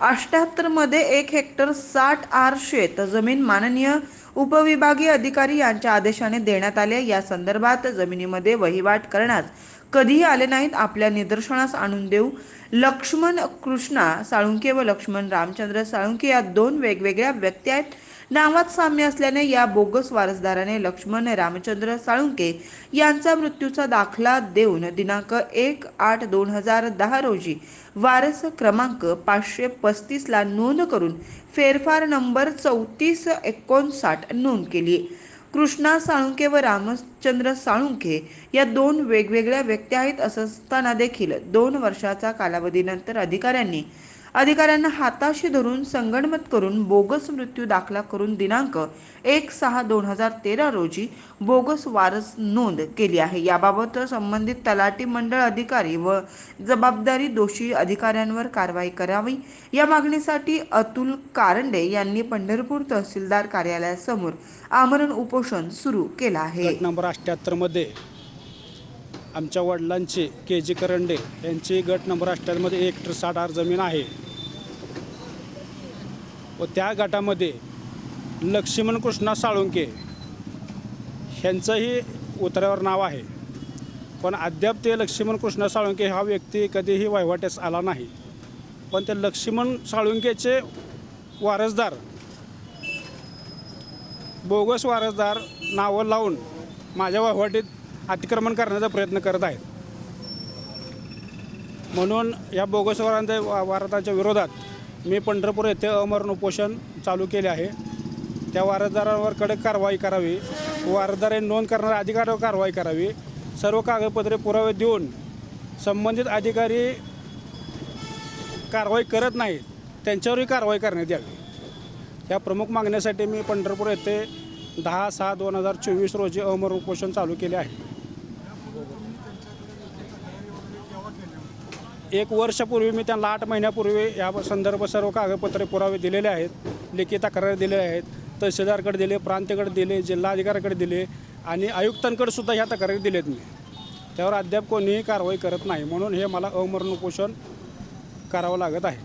अष्ट्याहत्तरमध्ये एक हेक्टर साठ आर शेत जमीन माननीय उपविभागीय अधिकारी यांच्या आदेशाने देण्यात आले या संदर्भात जमिनीमध्ये वहिवाट करण्यास कधीही आले नाहीत. आपल्या निदर्शनास आणून देऊ लक्ष्मण कृष्णा साळुंके व लक्ष्मण रामचंद्र साळुंके या दोन वेगवेगळ्या व्यक्ती आहेत. नावात साम्य असल्याने या बोगस वारसदाराने लक्ष्मण रामचंद्र साळुंके यांचा मृत्यूचा दाखला देऊन दिनांक एक आठ दोन हजार दहा रोजी वारस क्रमांक पाचशे पस्तीसला नोंद करून फेरफार नंबर चौतीस एकोणसाठ नोंद केली. कृष्णा साळुंके व रामचंद्र साळुंके या दोन वेगवेगळ्या व्यक्ती आहेत असं असताना देखील दोन वर्षाचा कालावधीनंतर अधिकाऱ्यांनी अधिकाऱ्यांना हाताशी धरून संगणमत करून बोगस मृत्यू दाखला करून दिनांक एक सहा दोन हजार तेरा रोजी बोगस वारस नोंद केली आहे. याबाबत संबंधित तलाठी मंडळ अधिकारी व जबाबदारी दोषी अधिकाऱ्यांवर कारवाई करावी. या मागणीसाठी अतुल कारंडे यांनी पंढरपूर तहसीलदार कार्यालयासमोर आमरण उपोषण सुरू केलं आहे. नंबर अठ्ठ्याहत्तरमध्ये आमच्या वडिलांचे के जी करंडे यांची गट नंबर अठ्ठ्याहत्तरमध्ये एक हेक्टर साठ आर जमीन आहे. व त्या गटामध्ये लक्ष्मण कृष्णा साळुंके ह्यांचंही उतऱ्यावर नाव आहे. पण अद्याप ते लक्ष्मण कृष्णा साळुंके हा व्यक्ती कधीही वहिवाट्यास आला नाही. पण ते लक्ष्मण साळुंकेचे वारसदार बोगस वारसदार नावं लावून माझ्या वहिवाटीत अतिक्रमण करण्याचा प्रयत्न करत आहेत. म्हणून या बोगसवारांच्या वा- वारदाच्या विरोधात मी पंढरपूर येथे अमरण उपोषण चालू केले आहे. त्या वारसदारांवर कडक कारवाई करावी. वारसदार नोंद करणाऱ्या अधिकाऱ्यावर कारवाई करावी. सर्व कागदपत्रे पुरावे देऊन संबंधित अधिकारी कारवाई करत नाहीत त्यांच्यावरही कारवाई करण्यात यावी. या प्रमुख मागण्यासाठी मी पंढरपूर येथे दहा सहा दोन हजार चोवीस रोजी अमर उपोषण चालू केले आहे. एक वर्षापूर्वी मी त्यांना आठ महिन्यापूर्वी या संदर्भ सर्व कागदपत्रे पुरावे दिलेले आहेत लेखी तक्रारी दिलेल्या आहेत. तहसीलदारकडे दिले प्रांताकडे दिले जिल्हाधिकाऱ्याकडे दिले आणि आयुक्तांकडे सुद्धा ह्या तक्रारी दिलेत मी. त्यावर अद्याप कोणीही कारवाई करत नाही म्हणून हे मला अमरण उपोषण करावं लागत आहे.